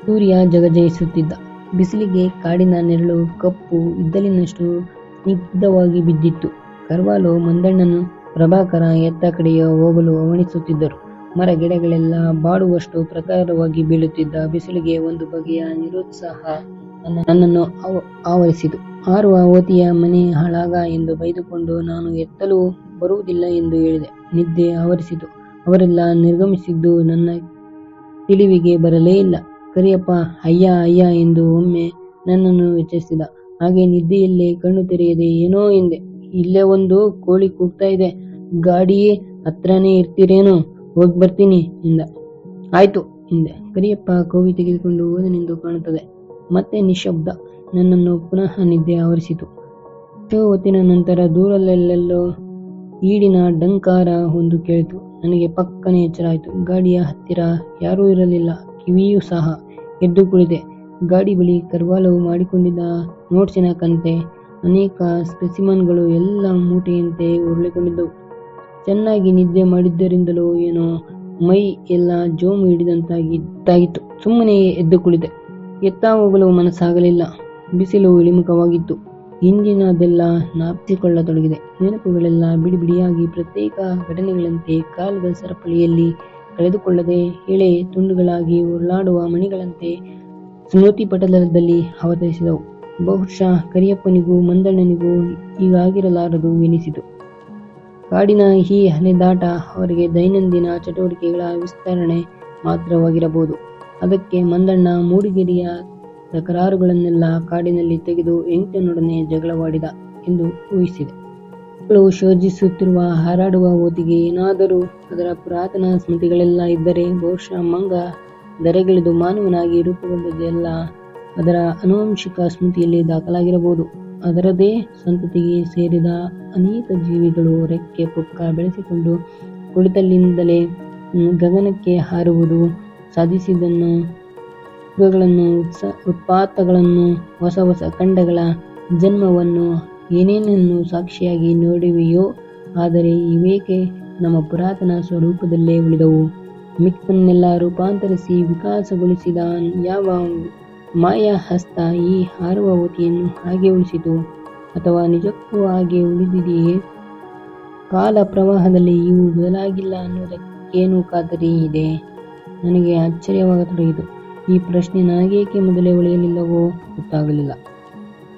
ಸೂರ್ಯ ಜಗಜಯಿಸುತ್ತಿದ್ದ ಬಿಸಿಲಿಗೆ ಕಾಡಿನ ನೆರಳು, ಕಪ್ಪು, ಇದ್ದಲಿನಷ್ಟು ಸ್ನಿಗ್ಧವಾಗಿ ಬಿದ್ದಿತ್ತು. ಕರ್ವಾಲು ಮಂದಣ್ಣನು ಪ್ರಭಾಕರ ಎತ್ತ ಕಡೆಯ ಹೋಗಲು ಅವಣಿಸುತ್ತಿದ್ದರು. ಮರ ಗಿಡಗಳೆಲ್ಲ ಬಾಡುವಷ್ಟು ಪ್ರಕಾರವಾಗಿ ಬೀಳುತ್ತಿದ್ದ ಬಿಸಿಲಿಗೆ ಒಂದು ಬಗೆಯ ನಿರುತ್ಸಾಹ ನನ್ನ- ನನ್ನನ್ನು ಆವ- ಆವರಿಸಿತು. ಹಾರುವ ಓತಿಯ ಮನೆ ಹಾಳಾಗ ಎಂದು ಬೈದುಕೊಂಡು ನಾನು ಎತ್ತಲು ಬರುವುದಿಲ್ಲ ಎಂದು ಹೇಳಿದೆ. ನಿದ್ದೆ ಆವರಿಸಿತು. ಅವರೆಲ್ಲ ನಿರ್ಗಮಿಸಿದ್ದು ನನ್ನ ತಿಳಿವಿಗೆ ಬರಲೇ ಇಲ್ಲ. ಕರಿಯಪ್ಪ, ಅಯ್ಯ ಅಯ್ಯ ಎಂದು ಒಮ್ಮೆ ನನ್ನನ್ನು ಎಚ್ಚರಿಸಿದ. ಹಾಗೆ ನಿದ್ದೆಯಲ್ಲೇ ಕಣ್ಣು ತೆರೆಯದೆ ಏನೋ ಎಂದೆ. ಇಲ್ಲೇ ಒಂದು ಕೋಳಿ ಕೂಗ್ತಾ ಇದೆ. ಗಾಡಿ ಹತ್ರನೇ ಇರ್ತೀರೇನು, ಹೋಗಿ ಬರ್ತೀನಿ ಎಂದ. ಆಯ್ತು ಹಿಂದೆ ಕರಿಯಪ್ಪ ಕೋವಿ ತೆಗೆದುಕೊಂಡು ಹೋದನೆಂದು ಕಾಣುತ್ತದೆ. ಮತ್ತೆ ನಿಶಬ್ದ ನನ್ನನ್ನು ಪುನಃ ನಿದ್ದೆ ಆವರಿಸಿತು. ಹೊತ್ತಿನ ನಂತರ ದೂರಲ್ಲೆಲ್ಲೆಲ್ಲೋ ಈಡಿನ ಡಂಕಾರ ಒಂದು ಕೇಳಿತು. ನನಗೆ ಪಕ್ಕನೆ ಎಚ್ಚರಾಯಿತು. ಗಾಡಿಯ ಹತ್ತಿರ ಯಾರೂ ಇರಲಿಲ್ಲ. ಕಿವಿಯೂ ಸಹ ಎದ್ದು ಕುಳಿದೆ ಗಾಡಿ ಬಳಿ ಕರ್ವಾಲವು ಮಾಡಿಕೊಂಡಿದ್ದ ನೋಟ್ಸಿನ ಕಂತೆ ಅನೇಕ ಸ್ಪೆಸಿಮನ್ಗಳು ಎಲ್ಲ ಮೂಟೆಯಂತೆ ಉರುಳಿಕೊಂಡಿದ್ದವು. ಚೆನ್ನಾಗಿ ನಿದ್ದೆ ಮಾಡಿದ್ದರಿಂದಲೂ ಏನೋ ಮೈ ಎಲ್ಲ ಜೋಮು ಹಿಡಿದಂತಾಗಿದ್ದಾಗಿತ್ತು. ಸುಮ್ಮನೆ ಎದ್ದು ಕುಳಿದೆ ಎತ್ತ ಹೋಗಲು ಮನಸ್ಸಾಗಲಿಲ್ಲ. ಬಿಸಿಲು ಇಳಿಮುಖವಾಗಿತ್ತು. ಹಿಂದಿನದೆಲ್ಲ ನಾಪ್ತಿಕೊಳ್ಳತೊಡಗಿದೆ. ನೆನಪುಗಳೆಲ್ಲ ಬಿಡಿ ಬಿಡಿಯಾಗಿ ಪ್ರತ್ಯೇಕ ಘಟನೆಗಳಂತೆ ಕಾಲದ ಸರಪಳಿಯಲ್ಲಿ ಕಳೆದುಕೊಳ್ಳದೆ ಎಳೆ ತುಂಡುಗಳಾಗಿ ಉರುಳಾಡುವ ಮಣಿಗಳಂತೆ ಸ್ಮೃತಿ ಪಟಲದಲ್ಲಿ ಅವತರಿಸಿದವು. ಬಹುಶಃ ಕರಿಯಪ್ಪನಿಗೂ ಮಂದಣ್ಣನಿಗೂ ಹೀಗಾಗಿರಲಾರದು ಎನಿಸಿತು. ಕಾಡಿನ ಈ ಹನೆದಾಟ ಅವರಿಗೆ ದೈನಂದಿನ ಚಟುವಟಿಕೆಗಳ ವಿಸ್ತರಣೆ ಮಾತ್ರವಾಗಿರಬಹುದು. ಅದಕ್ಕೆ ಮಂದಣ್ಣ ಮೂಡಿಗೆರೆಯ ತಕರಾರುಗಳನ್ನೆಲ್ಲ ಕಾಡಿನಲ್ಲಿ ತೆಗೆದು ಎಂಟನೊಡನೆ ಜಗಳವಾಡಿದ ಎಂದು ಊಹಿಸಿದೆ. ಮಕ್ಕಳು ಶೋಧಿಸುತ್ತಿರುವ ಹಾರಾಡುವ ಓದಿಗೆ ಏನಾದರೂ ಅದರ ಪುರಾತನ ಸ್ಮೃತಿಗಳೆಲ್ಲ ಇದ್ದರೆ ಬಹುಶಃ ಮಂಗ ದರೆಗಿಳಿದು ಮಾನವನಾಗಿ ರೂಪುಗೊಂಡದ್ದೆಲ್ಲ ಅದರ ಆನುವಂಶಿಕ ಸ್ಮೃತಿಯಲ್ಲಿ ದಾಖಲಾಗಿರಬಹುದು. ಅದರದೇ ಸಂತತಿಗೆ ಸೇರಿದ ಅನೇಕ ಜೀವಿಗಳು ರೆಕ್ಕೆ ಪುಕ್ಕ ಬೆಳೆಸಿಕೊಂಡು ಕುಳಿತಲ್ಲಿಂದಲೇ ಗಗನಕ್ಕೆ ಹಾರುವುದು, ಸಾಧಿಸಿದ್ದನ್ನು, ಯುಗಗಳನ್ನು, ಉತ್ಸ, ಉತ್ಪಾತಗಳನ್ನು, ಹೊಸ ಹೊಸ ಖಂಡಗಳ ಜನ್ಮವನ್ನು ಏನೇನನ್ನು ಸಾಕ್ಷಿಯಾಗಿ ನೋಡಿವೆಯೋ, ಆದರೆ ಇವೇಕೆ ನಮ್ಮ ಪುರಾತನ ಸ್ವರೂಪದಲ್ಲೇ ಉಳಿದವು? ಮಿಕ್ಕನ್ನೆಲ್ಲ ರೂಪಾಂತರಿಸಿ ವಿಕಾಸಗೊಳಿಸಿದ ಯಾವ ಮಾಯಾ ಹಸ್ತ ಈ ಹಾರುವ ಓತಿಯನ್ನು ಹಾಗೆ ಉಳಿಸಿತು. ಅಥವಾ ನಿಜಕ್ಕೂ ಹಾಗೆ ಉಳಿದಿದೆಯೇ? ಕಾಲ ಪ್ರವಾಹದಲ್ಲಿ ಇವು ಬದಲಾಗಿಲ್ಲ ಅನ್ನೋದಕ್ಕೇನು ಖಾತರಿ ಇದೆ. ನನಗೆ ಆಶ್ಚರ್ಯವಾಗತೊಡಗಿತು. ಈ ಪ್ರಶ್ನೆ ನನಗೇಕೆ ಮೊದಲೇ ಉಳಿಯಲಿಲ್ಲವೋ ಗೊತ್ತಾಗಲಿಲ್ಲ.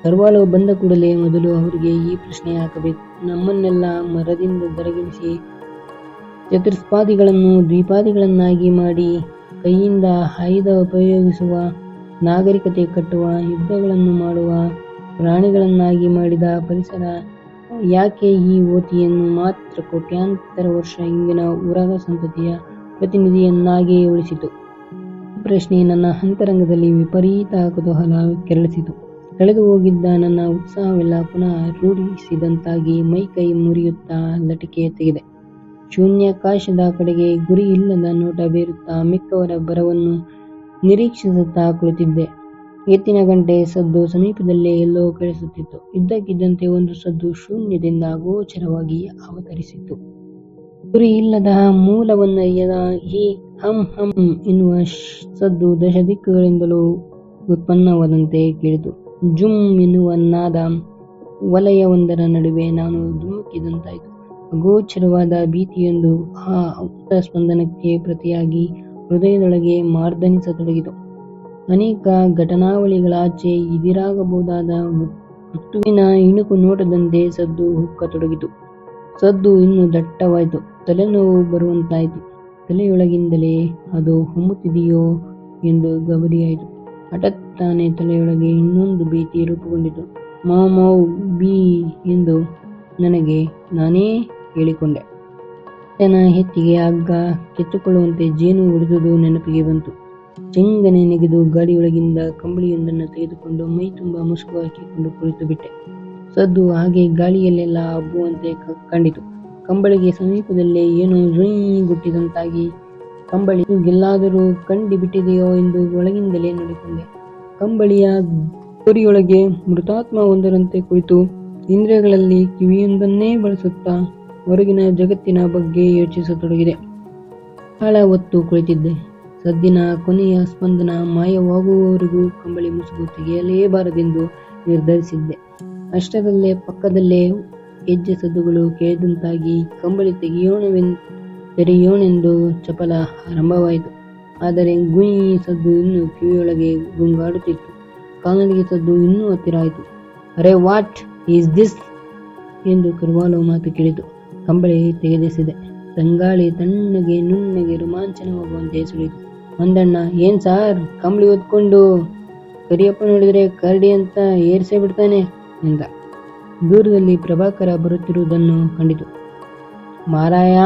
ಸರ್ವಾಲು ಬಂದ ಕೂಡಲೇ ಮೊದಲು ಅವರಿಗೆ ಈ ಪ್ರಶ್ನೆ ಹಾಕಬೇಕು. ನಮ್ಮನ್ನೆಲ್ಲ ಮರದಿಂದ ದರಗಿಳಿಸಿ ಚತುರ್ಸ್ಪಾದಿಗಳನ್ನು ದ್ವಿಪಾದಿಗಳನ್ನಾಗಿ ಮಾಡಿ ಕೈಯಿಂದ ಹಾಯ್ದ ಉಪಯೋಗಿಸುವ ನಾಗರಿಕತೆ ಕಟ್ಟುವ, ಯುದ್ಧಗಳನ್ನು ಮಾಡುವ ಪ್ರಾಣಿಗಳನ್ನಾಗಿ ಮಾಡಿದ ಪರಿಸರ, ಯಾಕೆ ಈ ಓತಿಯನ್ನು ಮಾತ್ರ ಕೋಟ್ಯಾಂತರ ವರ್ಷ ಹಿಂದಿನ ಉರಗ ಸಂತತಿಯ ಪ್ರತಿನಿಧಿಯನ್ನಾಗಿಯೇ ಉಳಿಸಿತು? ಪ್ರಶ್ನೆ ನನ್ನ ಅಂತರಂಗದಲ್ಲಿ ವಿಪರೀತ ಕುತೂಹಲ ಕೆರಳಿಸಿತು. ಕಳೆದು ಹೋಗಿದ್ದ ನನ್ನ ಉತ್ಸಾಹವೆಲ್ಲ ಪುನಃ ರೂಢಿಸಿದಂತಾಗಿ ಮೈ ಕೈ ಮುರಿಯುತ್ತಾ ಲಟಿಕೆ ತೆಗೆದೆ ಶೂನ್ಯಾಕಾಶದ ಕಡೆಗೆ ಗುರಿ ಇಲ್ಲದ ನೋಟ ಬೀರುತ್ತಾ ಮಿಕ್ಕವರ ಬರವನ್ನು ನಿರೀಕ್ಷಿಸುತ್ತಾ ಕುಳಿತಿದ್ದೆ. ಎತ್ತಿನ ಗಂಟೆ ಸದ್ದು ಸಮೀಪದಲ್ಲೇ ಎಲ್ಲೋ ಕೇಳಿಸುತ್ತಿತ್ತು ಇದ್ದಕ್ಕಿದ್ದಂತೆ ಒಂದು ಸದ್ದು ಶೂನ್ಯದಿಂದ ಗೋಚರವಾಗಿ ಅವತರಿಸಿತ್ತು. ಗುರಿ ಇಲ್ಲದ ಮೂಲವನ್ನ ಈ ಹಂ ಹಂ ಎನ್ನುವ ಸದ್ದು ದಶ ದಿಕ್ಕುಗಳಿಂದಲೂ ಉತ್ಪನ್ನವಾದಂತೆ ಕೇಳಿತು. ಜುಮ್ ಎನ್ನುವ ನಾದ ವಲಯವೊಂದರ ನಡುವೆ ನಾನು ಧುಮುಕಿದಂತಾಯಿತು. ಅಗೋಚರವಾದ ಭೀತಿಯೊಂದು ಆ ಸ್ಪಂದನಕ್ಕೆ ಪ್ರತಿಯಾಗಿ ಹೃದಯದೊಳಗೆ ಮಾರ್ದನಿಸತೊಡಗಿತು. ಅನೇಕ ಘಟನಾವಳಿಗಳಾಚೆ ಇದಿರಾಗಬಹುದಾದ ಮೃತ್ಯುವಿನ ಇಣುಕು ನೋಟದಂತೆ ಸದ್ದು ಹುಕ್ಕತೊಡಗಿತು. ಸದ್ದು ಇನ್ನೂ ದಟ್ಟವಾಯಿತು. ತಲೆನೋವು ಬರುವಂತಾಯಿತು. ತಲೆಯೊಳಗಿಂದಲೇ ಅದು ಹೊಮ್ಮುತ್ತಿದೆಯೋ ಎಂದು ಗಬರಿಯಾಯಿತು. ಹಠಾತ್ ತಾನೇ ತಲೆಯೊಳಗೆ ಇನ್ನೊಂದು ಭೀತಿ ರೂಪುಗೊಂಡಿತು. ಮಾವ್ ಬಿ ಎಂದು ನನಗೆ ನಾನೇ ಹೇಳಿಕೊಂಡೆ. ತನ್ನ ಹೆತ್ತಿಗೆ ಹಗ್ಗ ಕೆತ್ತುಕೊಳ್ಳುವಂತೆ ಜೇನು ಹೊಡೆದುದು ನೆನಪಿಗೆ ಬಂತು. ಚೆಂಗನೆ ನೆಗೆದು ಗಾಡಿಯೊಳಗಿಂದ ಕಂಬಳಿಯೊಂದನ್ನು ತೆಗೆದುಕೊಂಡು ಮೈ ತುಂಬ ಮುಸುಕು ಹಾಕಿಕೊಂಡು ಕುಳಿತು ಬಿಟ್ಟೆ. ಸದ್ದು ಹಾಗೆ ಗಾಳಿಯಲ್ಲೆಲ್ಲ ಹಬ್ಬುವಂತೆ ಕಂಡಿತು. ಕಂಬಳಿಗೆ ಸಮೀಪದಲ್ಲೇ ಏನೋ ಝುಯಿ ಗುಟ್ಟಿದಂತಾಗಿ ಕಂಬಳಿ ಎಲ್ಲಾದರೂ ಕಂಡಿ ಬಿಟ್ಟಿದೆಯೋ ಎಂದು ಒಳಗಿಂದಲೇ ನೋಡಿಕೊಂಡೆ. ಕಂಬಳಿಯ ಗುರಿಯೊಳಗೆ ಮೃತಾತ್ಮ ಒಂದರಂತೆ ಕುಳಿತು ಇಂದ್ರಿಯಗಳಲ್ಲಿ ಕಿವಿಯೊಂದನ್ನೇ ಬಳಸುತ್ತಾ ಹೊರಗಿನ ಜಗತ್ತಿನ ಬಗ್ಗೆ ಯೋಚಿಸತೊಡಗಿದೆ. ಆಳ ಹೊತ್ತು ಕುಳಿತಿದ್ದೆ. ಸದ್ದಿನ ಕೊನೆಯ ಸ್ಪಂದನ ಮಾಯವಾಗುವವರೆಗೂ ಕಂಬಳಿ ಮುಸುಗು ತೆಗೆಯಲೇಬಾರದೆಂದು ನಿರ್ಧರಿಸಿದ್ದೆ. ಅಷ್ಟರಲ್ಲೇ ಪಕ್ಕದಲ್ಲೇ ಹೆಜ್ಜೆ ಸದ್ದುಗಳು ಕೇಳಿದಂತಾಗಿ ಕಂಬಳಿ ತೆಗೆಯೋಣವೆನ್, ತೆರೆಯೋಣೆಂದು ಚಪಲ ಆರಂಭವಾಯಿತು. ಆದರೆ ಗುಯಿ ಸದ್ದು ಇನ್ನೂ ಕಿವಿಯೊಳಗೆ ಗುಂಗಾಡುತ್ತಿತ್ತು ಕಾನಲಿಗೆ ಸದ್ದು ಇನ್ನೂ ಹತ್ತಿರ ಆಯಿತು. ಅರೆ ವಾಟ್ ಈಸ್ ದಿಸ್? ಎಂದು ಕರುವಾಲು ಮಾತು ಕೇಳಿತು. ಕಂಬಳಿ ತೆಗೆದಿಸಿದೆ. ತಂಗಾಳಿ ತಣ್ಣಗೆ ನುಣ್ಣಗೆ ರೋಮಾಂಚನವಾಗುವಂತೆ ಸುಳಿತು ಒಂದಣ್ಣ, ಏನ್ ಸಾರ್? ಕಂಬಳಿ ಹೊತ್ಕೊಂಡು ಕರಿಯಪ್ಪ ನೋಡಿದ್ರೆ ಕರಡಿ ಅಂತ ಏರ್ಸೇ ಬಿಡ್ತಾನೆ ಎಂದ. ದೂರದಲ್ಲಿ ಪ್ರಭಾಕರ ಬರುತ್ತಿರುವುದನ್ನು ಕಂಡಿತು. ಮಾರಾಯ,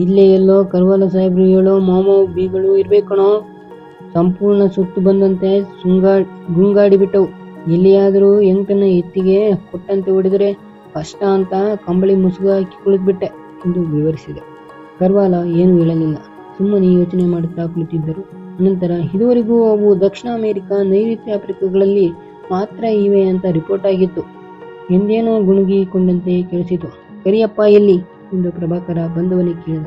ಇಲ್ಲೇ ಎಲ್ಲೋ ಕರ್ವಾಲ ಸಾಹೇಬ್ರು ಹೇಳೋ ಮಾಮೋ ಬೀಗಳು ಇರ್ಬೇಕಣೋ ಸಂಪೂರ್ಣ ಸುತ್ತು ಬಂದಂತೆ ಸುಂಗಾ ಗುಂಗಾಡಿ ಬಿಟ್ಟವು. ಎಲ್ಲಿಯಾದರೂ ಎಂಕನ ಎತ್ತಿಗೆ ಕೊಟ್ಟಂತೆ ಹೊಡೆದರೆ ಕಷ್ಟ ಅಂತ ಕಂಬಳಿ ಮುಸುಗು ಹಾಕಿ ಕುಳಿತುಬಿಟ್ಟೆ ಎಂದು ವಿವರಿಸಿದೆ. ಕರ್ವಾಲ ಏನೂ ಹೇಳಲಿಲ್ಲ. ಸುಮ್ಮನೆ ಯೋಚನೆ ಮಾಡುತ್ತಾ ಕುಳಿತಿದ್ದರು. ಅನಂತರ, ಇದುವರೆಗೂ ಅವು ದಕ್ಷಿಣ ಅಮೆರಿಕ, ನೈಋತ್ಯ ಆಫ್ರಿಕಾಗಳಲ್ಲಿ ಮಾತ್ರ ಇವೆ ಅಂತ ರಿಪೋರ್ಟ್ ಆಗಿತ್ತು. ಎಂದೇನೋ ಗುಣುಗಿಕೊಂಡಂತೆ ಕೇಳಿಸಿತು. ಕರಿಯಪ್ಪ, ಎಲ್ಲಿ? ಎಂದು ಪ್ರಭಾಕರ ಬಂದವನೇ ಕೇಳಿದ.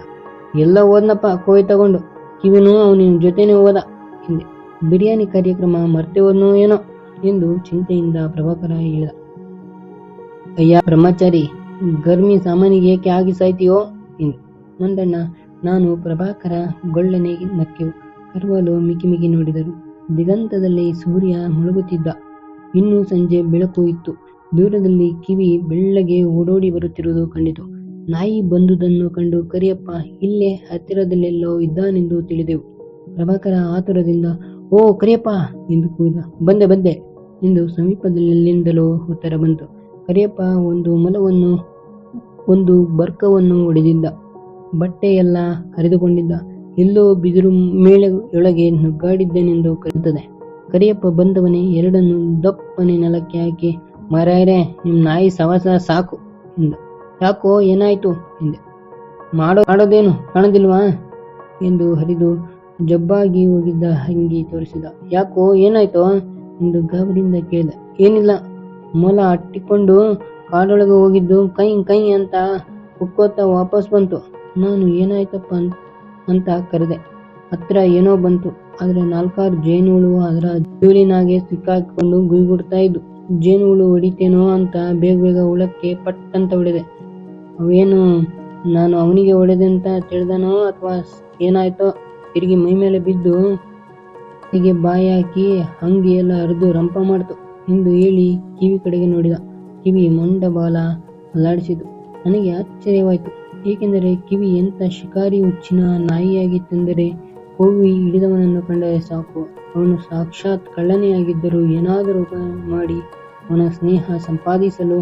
ಎಲ್ಲ ಹೋದ್ನಪ್ಪ ಕೋಯ್ ತಗೊಂಡು. ಕಿವಿನೂ ಅವನಿನ ಜೊತೆನೇ ಹೋದ ಹಿಂದೆ ಬಿರಿಯಾನಿ ಕಾರ್ಯಕ್ರಮ ಮರ್ತೆ ಹೋದ್ನೋ ಏನೋ? ಎಂದು ಚಿಂತೆಯಿಂದ ಪ್ರಭಾಕರ ಹೇಳಿದ. ಅಯ್ಯ ಬ್ರಹ್ಮಚಾರಿ, ಗರ್ಮಿ ಸಾಮಾನಿಗೆ ಏಕೆ ಆಗಿ ಸಾಯ್ತೀಯೋ ಮಂದಣ್ಣ, ನಾನು ಪ್ರಭಾಕರ ಗೊಳ್ಳನೆ ನಕ್ಕೆ ಕರ್ವಲು ಮಿಕಿಮಿಗಿ ಮಿಕಿ ನೋಡಿದರು. ದಿಗಂತದಲ್ಲಿ ಸೂರ್ಯ ಮುಳುಗುತ್ತಿದ್ದ. ಇನ್ನೂ ಸಂಜೆ ಬೆಳಕು ಇತ್ತು. ದೂರದಲ್ಲಿ ಕಿವಿ ಬೆಳ್ಳಗೆ ಓಡೋಡಿ ಬರುತ್ತಿರುವುದು ಕಂಡಿತು. ನಾಯಿ ಬಂದುದನ್ನು ಕಂಡು ಕರಿಯಪ್ಪ, ಇಲ್ಲೇ ಹತ್ತಿರದಲ್ಲೆಲ್ಲೋ ಇದ್ದಾನೆಂದು ತಿಳಿದೆವು. ಪ್ರಭಾಕರ ಆತುರದಿಂದ, ಓ ಕರಿಯಪ್ಪ ಎಂದು ಕೂಗಿದ. ಬಂದೆ ಬಂದೆ ಎಂದು ಸಮೀಪದಲ್ಲಿಂದಲೋ ಉತ್ತರ ಬಂತು. ಕರಿಯಪ್ಪ ಒಂದು ಮಲವನ್ನು, ಒಂದು ಬರ್ಕವನ್ನು ಹೊಡೆದಿದ್ದ ಬಟ್ಟೆಯೆಲ್ಲ ಹರಿದುಕೊಂಡಿದ್ದ. ಎಲ್ಲೋ ಬಿದಿರು ಮೇಳೆಯೊಳಗೆ ನುಗ್ಗಾಡಿದ್ದೇನೆಂದು ಕರೆಯುತ್ತದೆ. ಕರಿಯಪ್ಪ ಬಂದವನೇ, ಎರಡನ್ನು ದಪ್ಪನೆ ನೆಲಕ್ಕೆ ಹಾಕಿ, ಮಾರಾಯರೆ ನಿಮ್ಮ ನಾಯಿ ಸವಾಸ ಸಾಕು ಎಂದ. ಯಾಕೋ ಏನಾಯ್ತು ಎಂದೆ. ಮಾಡೋ, ಮಾಡೋದೇನು ಕಾಣದಿಲ್ವಾ ಎಂದು ಹರಿದು ಜಬ್ಬಾಗಿ ಹೋಗಿದ್ದ ಅಂಗಿ ತೋರಿಸಿದ. ಯಾಕೋ ಏನಾಯ್ತೋ ಎಂದು ಗಾಬರಿಯಿಂದ ಕೇಳಿದ. ಏನಿಲ್ಲ ಮೊಲ ಅಟ್ಟಿಕೊಂಡು ಕಾಡೊಳಗೆ ಹೋಗಿದ್ದು ಕೈ ಕೈ ಅಂತ ಕುಕ್ಕೋತ ವಾಪಸ್ ಬಂತು. ನಾನು ಏನಾಯ್ತಪ್ಪ ಅಂತ ಕರೆದೆ. ಹತ್ರ ಏನೋ ಬಂತು. ಆದರೆ ನಾಲ್ಕಾರು ಜೇನುಹುಳು ಅದರ ಜೂಲಿನಾಗೆ ಸಿಕ್ಕಾಕೊಂಡು ಗುಯ್ಗುಡ್ತಾ ಜೇನು ಹುಳು ಹೊಡಿತೇನೋ ಅಂತ ಬೇಗ ಬೇಗ ಹುಳಕ್ಕೆ ಪಟ್ ಅಂತ ಹೊಡೆದೆ. ಅವೇನು ನಾನು ಅವನಿಗೆ ಹೊಡೆದೆ ಅಂತ ತಿಳಿದನೋ ಅಥವಾ ಏನಾಯ್ತೋ ತಿರುಗಿ ಮೈ ಮೇಲೆ ಬಿದ್ದು ಹೀಗೆ ಬಾಯಿ ಹಾಕಿ ಹಂಗೆ ಎಲ್ಲ ಹರಿದು ರಂಪ ಮಾಡ್ತು. ಎಂದು ಹೇಳಿ ಕಿವಿ ಕಡೆಗೆ ನೋಡಿದ. ಕಿವಿ ಮೊಂಡ ಬಾಲ ಅಲ್ಲಾಡಿಸಿತು. ನನಗೆ ಆಶ್ಚರ್ಯವಾಯಿತು. ಏಕೆಂದರೆ ಕಿವಿ ಎಂಥ ಶಿಕಾರಿ ಹುಚ್ಚಿನ ನಾಯಿಯಾಗಿತ್ತೆಂದರೆ ಕೋವಿ ಹಿಡಿದವನನ್ನು ಕಂಡರೆ ಸಾಕು. ಅವನು ಸಾಕ್ಷಾತ್ ಕಳ್ಳನೆಯಾಗಿದ್ದರೂ ಏನಾದರೂ ಮಾಡಿ ಅವನ ಸ್ನೇಹ ಸಂಪಾದಿಸಲು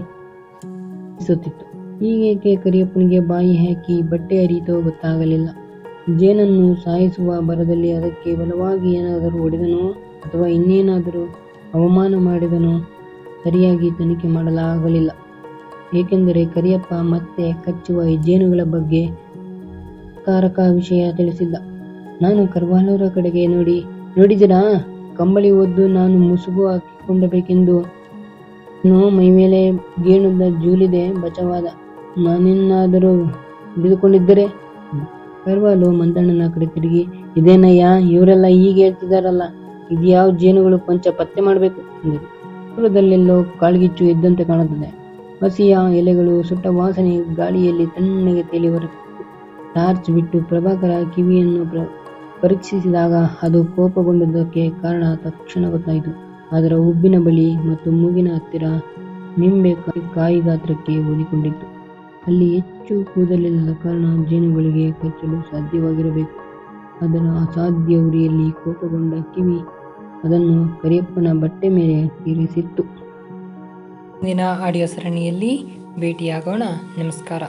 ಸುತ್ತಿತ್ತು ಹೀಗೇಕೆ ಕರಿಯಪ್ಪನಿಗೆ ಬಾಯಿ ಹಾಕಿ ಬಟ್ಟೆ ಹರಿಯಿತೋ ಗೊತ್ತಾಗಲಿಲ್ಲ. ಜೇನನ್ನು ಸಾಯಿಸುವ ಬರದಲ್ಲಿ ಅದಕ್ಕೆ ಬಲವಾಗಿ ಏನಾದರೂ ಹೊಡೆದನೋ ಅಥವಾ ಇನ್ನೇನಾದರೂ ಅವಮಾನ ಮಾಡಿದನು. ಸರಿಯಾಗಿ ತನಿಖೆ ಮಾಡಲಾಗಲಿಲ್ಲ. ಏಕೆಂದರೆ ಕರಿಯಪ್ಪ ಮತ್ತೆ ಕಚ್ಚುವ ಹೆಜ್ಜೇನುಗಳ ಬಗ್ಗೆ ಕಾರಕ ವಿಷಯ ತಿಳಿಸಿದ್ದ. ನಾನು ಕರ್ವಾಲೂರ ಕಡೆಗೆ ನೋಡಿ ನೋಡಿದಿರಾ ಕಂಬಳಿ ಒದ್ದು ನಾನು ಮುಸುಗು ಹಾಕಿಕೊಂಡಬೇಕೆಂದು. ಮೈ ಮೇಲೆ ಗೇಣುದ ಜೂಲಿದೆ ಬಚಾವಾದ. ನಾನೇನಾದರೂ ಹಿಡಿದುಕೊಂಡಿದ್ದರೆ? ಕರ್ವಾಲು ಮಂದಣ್ಣನ ಕಡೆ ತಿರುಗಿ, ಇದೇನಯ್ಯ? ಇವರೆಲ್ಲ ಹೀಗೆ ಹೇಳ್ತಿದಾರಲ್ಲ ಇದ್ಯಾವ ಜೇನುಗಳು ಕೊಂಚ ಪತ್ತೆ ಮಾಡಬೇಕು ಎಂದರು ದೂರದಲ್ಲೆಲ್ಲೋ ಕಾಳ್ಗಿಚ್ಚು ಎದ್ದಂತೆ ಕಾಣುತ್ತದೆ. ಹಸಿಯ ಎಲೆಗಳು ಸುಟ್ಟ ವಾಸನೆ ಗಾಳಿಯಲ್ಲಿ ತಣ್ಣಗೆ ತೇಲಿ ಬರುತ್ತಿತ್ತು ಟಾರ್ಚ್ ಬಿಟ್ಟು ಪ್ರಭಾಕರ ಕಿವಿಯನ್ನು ಪ್ರ, ಪರೀಕ್ಷಿಸಿದಾಗ ಅದು ಕೋಪಗೊಂಡಿದ್ದಕ್ಕೆ ಕಾರಣ ತಕ್ಷಣ ಗೊತ್ತಾಯಿತು. ಅದರ ಉಬ್ಬಿನ ಬಳಿ ಮತ್ತು ಮೂಗಿನ ಹತ್ತಿರ ನಿಂಬೆ ಕಾಯಿ ಗಾತ್ರಕ್ಕೆ ಓದಿಕೊಂಡಿತ್ತು ಅಲ್ಲಿ ಹೆಚ್ಚು ಕೂದಲಿಲ್ಲದ ಕಾರಣ ಜೇನುಗಳಿಗೆ ಕಚ್ಚಲು ಸಾಧ್ಯವಾಗಿರಬೇಕು. ಅದರ ಅಸಾಧ್ಯ ಉರಿಯಲ್ಲಿ ಕೋಪಗೊಂಡ ಕಿವಿ ಅದನ್ನು ಕರಿಯಪ್ಪನ ಬಟ್ಟೆ ಮೇಲೆ ಇರಿಸಿತ್ತು ಮುಂದಿನ ಆಡಿಯೋ ಸರಣಿಯಲ್ಲಿ ಭೇಟಿಯಾಗೋಣ. ನಮಸ್ಕಾರ.